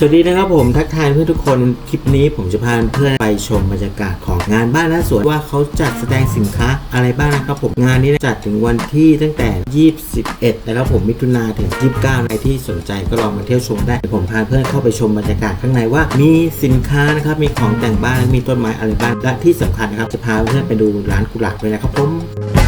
สวัสดีนะครับผมทักทายเพื่อนทุกคนคลิปนี้ผมจะพาเพื่อนไปชมบรรยากาศของงานบ้านและสวนว่าเขาจัดแสดงสินค้าอะไรบ้างนะครับผมงานนี้จัดถึงวันที่ตั้งแต่ 21นะครับผมมิถุนาถึง 29ใครที่สนใจก็ลองมาเที่ยวชมได้ผมพาเพื่อนเข้าไปชมบรรยากาศข้างในว่า มีสินค้านะครับมีของแต่งบ้านมีต้นไม้อะไรบ้างและที่สำคัญนะครับจะพาเพื่อนไปดูร้านกุหลาบเลยนะครับผม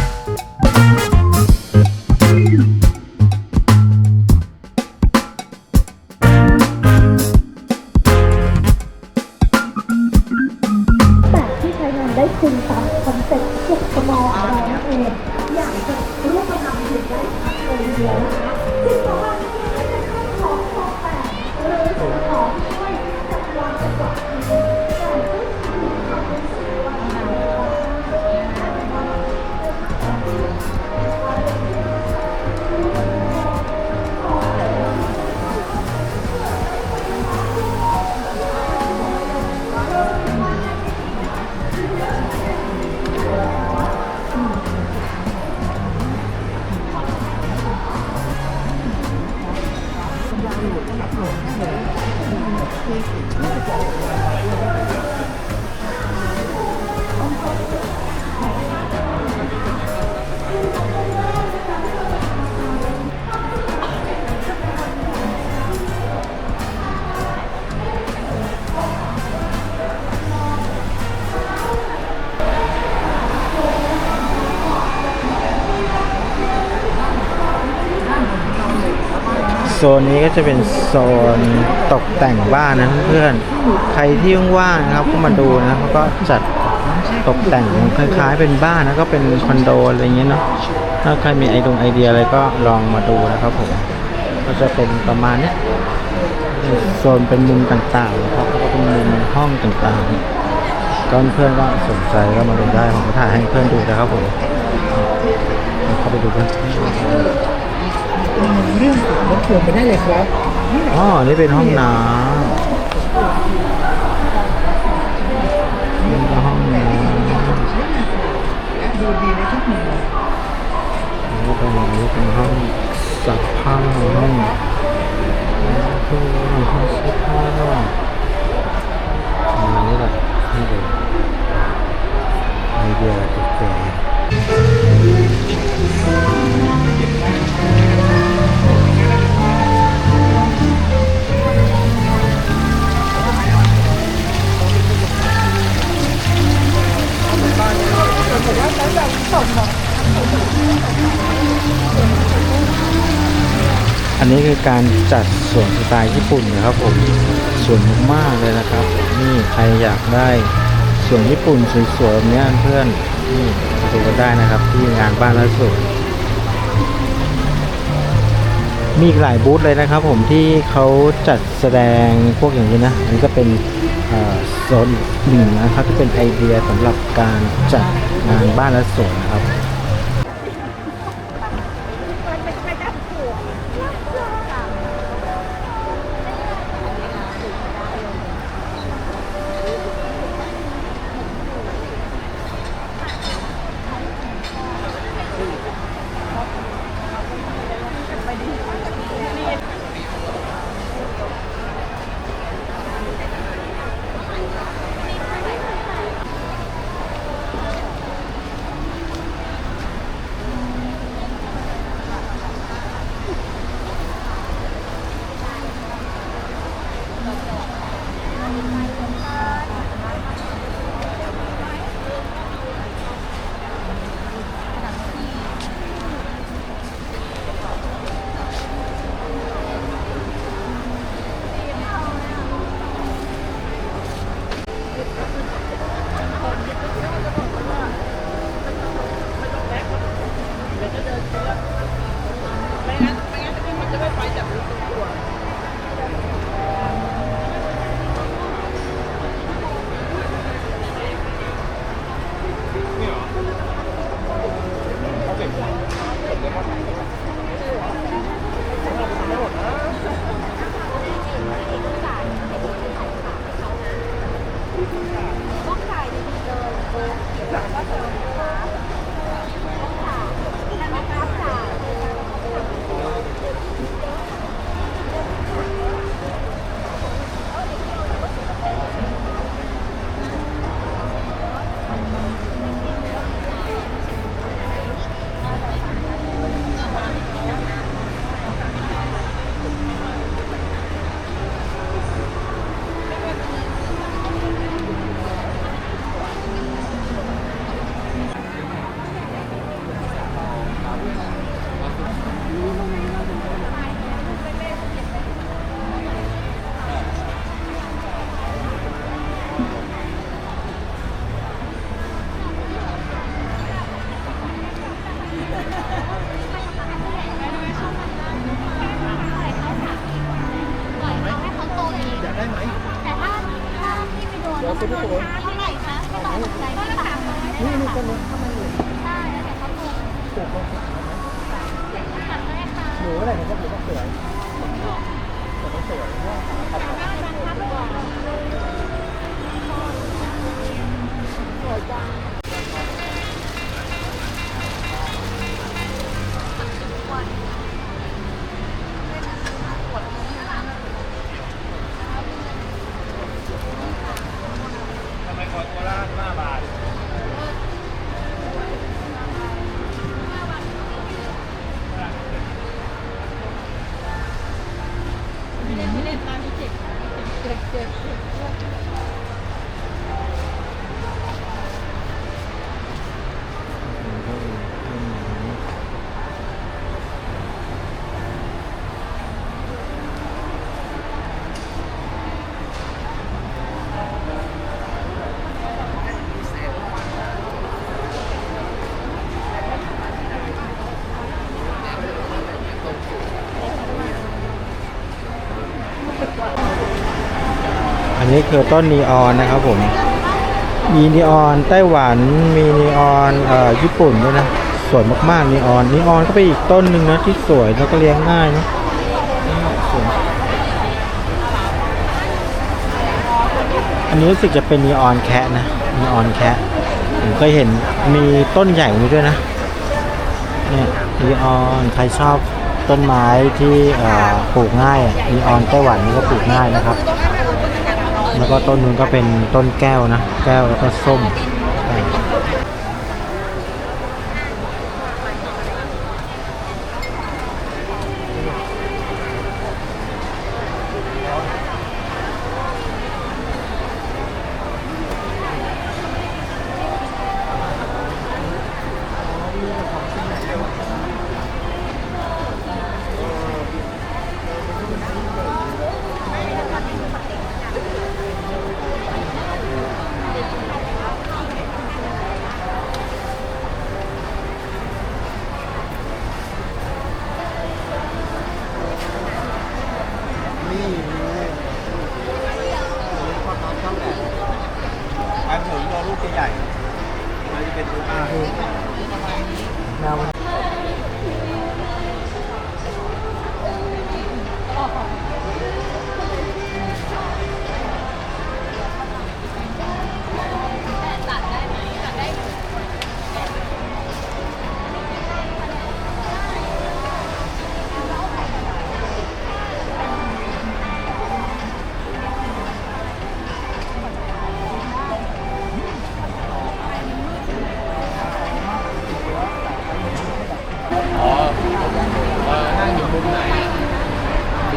โซนนี้ก็จะเป็นโซนตกแต่งบ้านนะเพื่อนๆ ใครที่ว่างๆนะครับก็มาดูนะเขาก็จัดตกแต่งคล้ายๆ เป็นบ้านนะก็เป็นคอนโดอะไรเงี้ยเนาะ ถ้าใครมีไอดงไอเดียอะไรก็ลองมาดูนะครับผม ก็จะเป็นประมาณเนี้ยโซนเป็นมุมต่างๆนะครับก็เป็นมุมห้องต่างๆ ก็เพื่อนก็สนใจก็มาดูได้ผมก็ถ่ายให้เพื่อนดูนะครับผม เข้าไปดูกัน เรื่องของรถทัวร์ไปได้เลยครับอ๋อ นี่เป็นห้องน้ำนี่ก็ห้องน้ำดูดีในทุกมุมนี่ก็เป็นเป็นห้องซักผ้าห้องห้องห้อง การจัดสวนสไตล์ญี่ปุ่นนะครับผมสวยมากเลยนะครับ นี่ใครอยากได้สวนญี่ปุ่นสวยๆแบบเนี้ยเพื่อนนี่มาดูกันได้นะครับที่งานบ้านและสวนมีหลายบูธเลยนะครับผมที่เขาจัดแสดงพวกอย่างนี้นะอันนี้ก็เป็นโซนหนึ่งนะครับที่เป็นไอเดียสำหรับการจัดงานบ้านและสวนนะครับ Evet, ben bir tek. Direkt, direkt, direkt. นี้คือต้นนีออนนะครับผมมีนีออนไต้หวันมีนีออนเอ่อญี่ปุ่นด้วยนะสวยมากๆนีออนนีออนก็เป็นอีกต้นหนึ่งนะที่สวยแล้วก็เลี้ยงง่ายนะอันนี้รู้สึกจะเป็นนีออนแคะนะนีออนแคะผมเคยเห็นมีต้นใหญ่นี้ด้วยนะเนี่ยนีออนใครชอบต้นไม้ที่อ่อปลูกง่ายนีออนไต้หวันนี่ก็ปลูกง่ายนะครับ แล้วก็ต้นนู้นก็เป็นต้นแก้วนะ แก้วแล้วก็ส้ม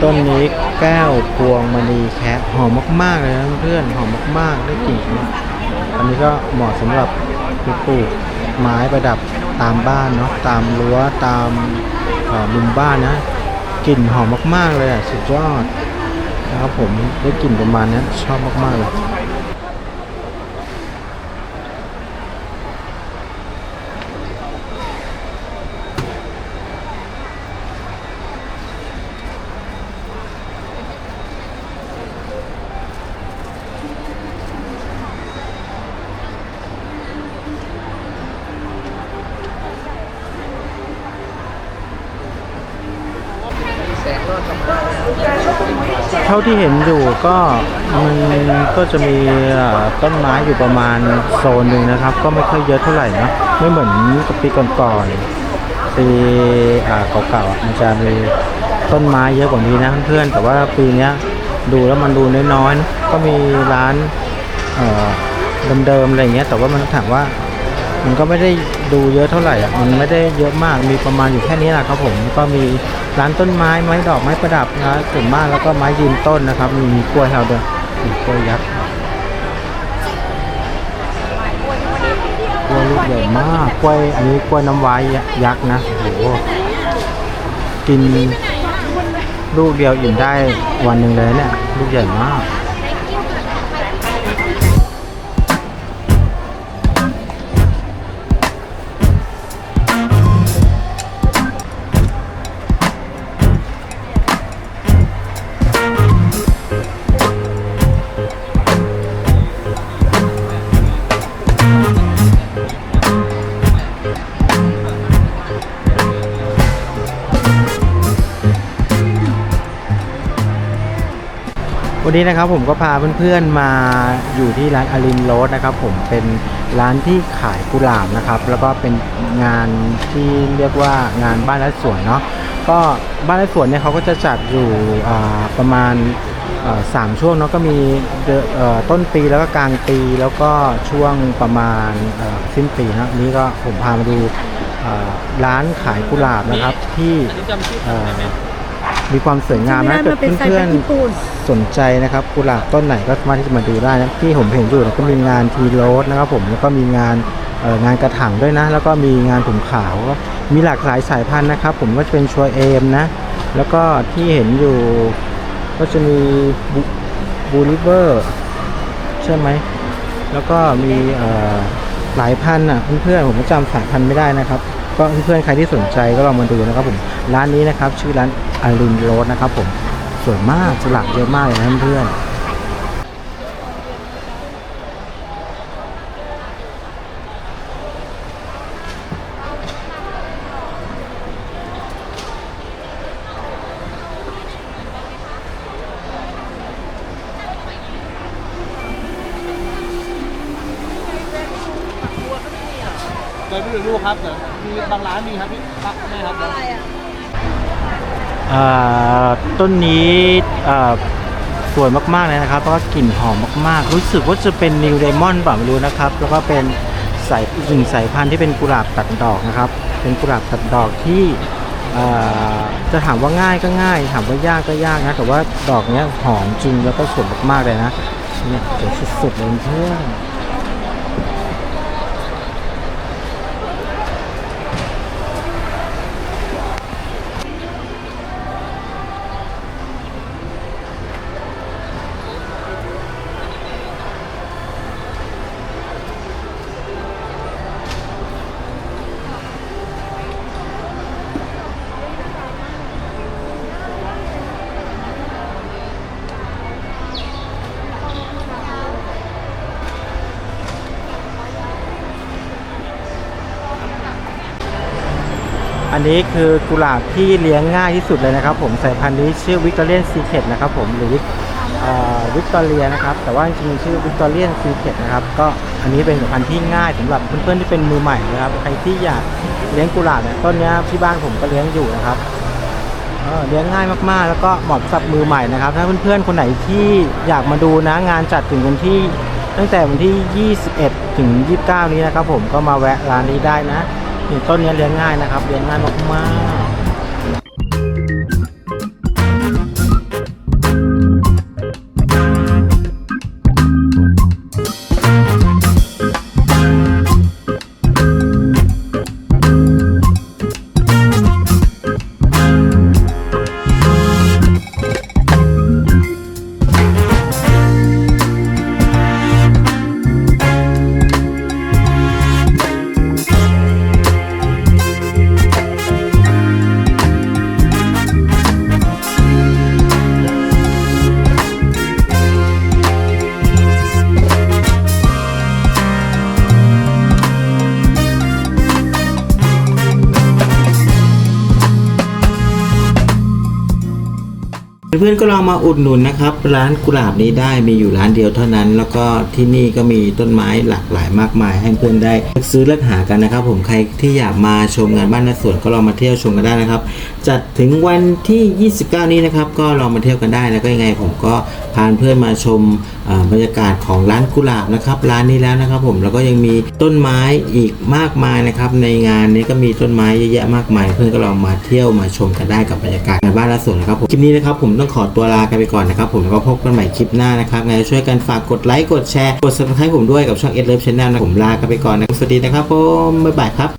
ต้นนี้แก้วพวงมณีแคะหอมมากๆเลยนะเพื่อนหอมมากๆได้กลิ่นนะอันนี้ก็เหมาะสำหรับปลูกไม้ประดับตามบ้านเนาะตามรั้วตามมุมบ้านนะกลิ่นหอมมากๆเลยอะสุดยอดนะครับผมได้กลิ่นประมาณนี้ชอบมากๆเลย แสงรอดกำลัง เท่าที่เห็นอยู่ก็มันก็จะมีต้นไม้อยู่ประมาณโซนหนึ่งนะครับ ก็ไม่ค่อยเยอะเท่าไหร่นะไม่เหมือนกับปีก่อนๆปีอ่เก่าๆมันจะมีต้นไม้เยอะกว่านี้นะเพื่อนๆแต่ว่าปีนี้ดูแล้วมันดูน้อยๆนะก็มีร้านเอ่อเดิมๆอะไรอย่างเงี้ยแต่ว่ามันถามว่า มันก็ไม่ได้ดูเยอะเท่าไหร่อะมันไม่ได้เยอะมากมีประมาณอยู่แค่นี้แหละครับผมก็มีร้านต้นไม้ไม้ดอกไม้ประดับนะส่วนมากแล้วก็ไม้ยืนต้นนะครับ มีมีกล้วยให้เราด้วยมีกล้วยยักษ์กล้วยลูกใหญ่มากกล้วยอันนี้กล้วยน้ำว้ายักษ์นะโอ้โหกินลูกเดียวอิ่มได้วันหนึ่งเลยเนี่ยลูกใหญ่มาก วันนี้นะครับผมก็พาเพื่อนๆมาอยู่ที่ร้านอารินโรสนะครับผมเป็นร้านที่ขายกุหลาบนะครับ แล้วก็เป็นงานที่เรียกว่างานบ้านและสวนเนาะก็บ้านและสวนเนี่ยเขาก็จะจัดอยู่ประมาณสามช่วงเนาะก็มีต้นปีแล้วก็กลางปีแล้วก็ช่วงประมาณสิ้นปีนะนี้ก็ผมพามาดูร้านขายกุหลาบนะครับที่ มมีความสวยงามนะไม่ได้มันเป็นเพื่อนไซส์แบบญี่ปุ่นๆสนใจนะครับกุหลาบต้นไหนก็สามารถที่จะมาดูได้นะที่ผมเห็นอยู่นะก็มีงานทีโรสนะครับผมแล้วก็มีงานเอ่องานกระถางด้วยนะ แล้วก็มีงานถุงขาวก็มีหลากหลายสายพันธุ์นะครับ ผมก็จะเป็นชัวเอมนะ แล้วก็ที่เห็นอยู่ก็จะมีบูริเวอร์ใช่ไหมแล้วก็มีเอ่อหลายพันธุ์อะเพื่อนๆผมก็จำสายพันธุ์ไม่ได้นะครับ ก็เพื่อนๆใครที่สนใจก็ลองมาดูนะครับผมร้านนี้นะครับ ชื่อร้าน อารินโรสนะครับผมสวยมากสลักเยอะมากเลยนะเพื่อนๆเดี๋ยวดูลูกครับเดี๋ยวมีบางร้านมีครับพี่ปักไม่ครับอ่า ต้นนี้สวยมากๆเลยนะครับเพราะว่ากลิ่นหอมมากๆ รู้สึกว่าจะเป็นนิวไดมอนด์ป่าไม่รู้นะครับ แล้วก็เป็นสายหนึ่งสายพันธุ์ที่เป็นกุหลาบตัดดอกนะครับ เป็นกุหลาบตัดดอกที่จะถามว่าง่ายก็ง่าย ถามว่ายากก็ยากนะแต่ว่าดอกเนี้ยหอมจริงแล้วก็สวยมากๆเลยนะเนี่ยสวยสุดๆเลยเพื่อน นี้คือกุหลาบที่เลี้ยงง่ายที่สุดเลยนะครับ ผมสายพันธุ์นี้ชื่อวิกตอเรียนซีเคทนะครับผมหรือวิกตอเรียนะครับ แต่ว่าจริงๆชื่อวิกตอเรียนซีเคทนะครับก็อันนี้เป็นสายพันธุ์ที่ง่ายสำหรับเพื่อนๆที่เป็นมือใหม่นะครับใครที่อยากเลี้ยงกุหลาบเนี่ยต้นนี้ที่บ้านผมก็เลี้ยงอยู่นะครับเออเลี้ยงง่ายมากๆ แล้วก็เหมาะสำหรับมือใหม่นะครับ ถ้าเพื่อนๆ คนไหนที่อยากมาดูนะงานจัดถึงวันที่ตั้งแต่วันที่ 21 ถึง 29 นี้นะครับผมก็มาแวะร้านนี้ได้นะ นี่ต้นนี้เลี้ยงง่ายนะครับ เลี้ยงง่ายมากๆ เพื่อนๆก็ลองมาอุดหนุนนะครับ ร้านกุหลาบนี้ได้มีอยู่ร้านเดียวเท่านั้น แล้วก็ที่นี่ก็มีต้นไม้หลากหลายมากมาย ให้เพื่อนได้ซื้อเลือกหากันนะครับ ผมใครที่อยากมาชมงานบ้านและสวนก็ลองมาเที่ยวชมกันได้นะครับ จัดถึงวันที่ 29 นี้นะครับ ก็ลองมาเที่ยวกันได้แล้วก็ยังไงผมก็พาเพื่อนมาชมบรรยากาศของร้านกุหลาบนะครับ ร้านนี้แล้วนะครับ ผมแล้วก็ยังมีต้นไม้อีกมากมายนะครับ ในงานนี้ก็มีต้นไม้เยอะแยะมากมาย เพื่อนก็ลองมาเที่ยวมาชมกันได้กับบรรยากาศงานบ้านและสวนนะครับผมคลิปนี้นะครับผมต้องขอตัวลากันไปก่อนนะครับผมแล้วก็พบกันใหม่คลิปหน้านะครับไงช่วยกันฝากกดไลค์กดแชร์กด subscribe ผมด้วยกับช่อง e d Love Channel นะผมลากันไปก่อนนะสวัสดีนะครับผมบ๊ายบายครับ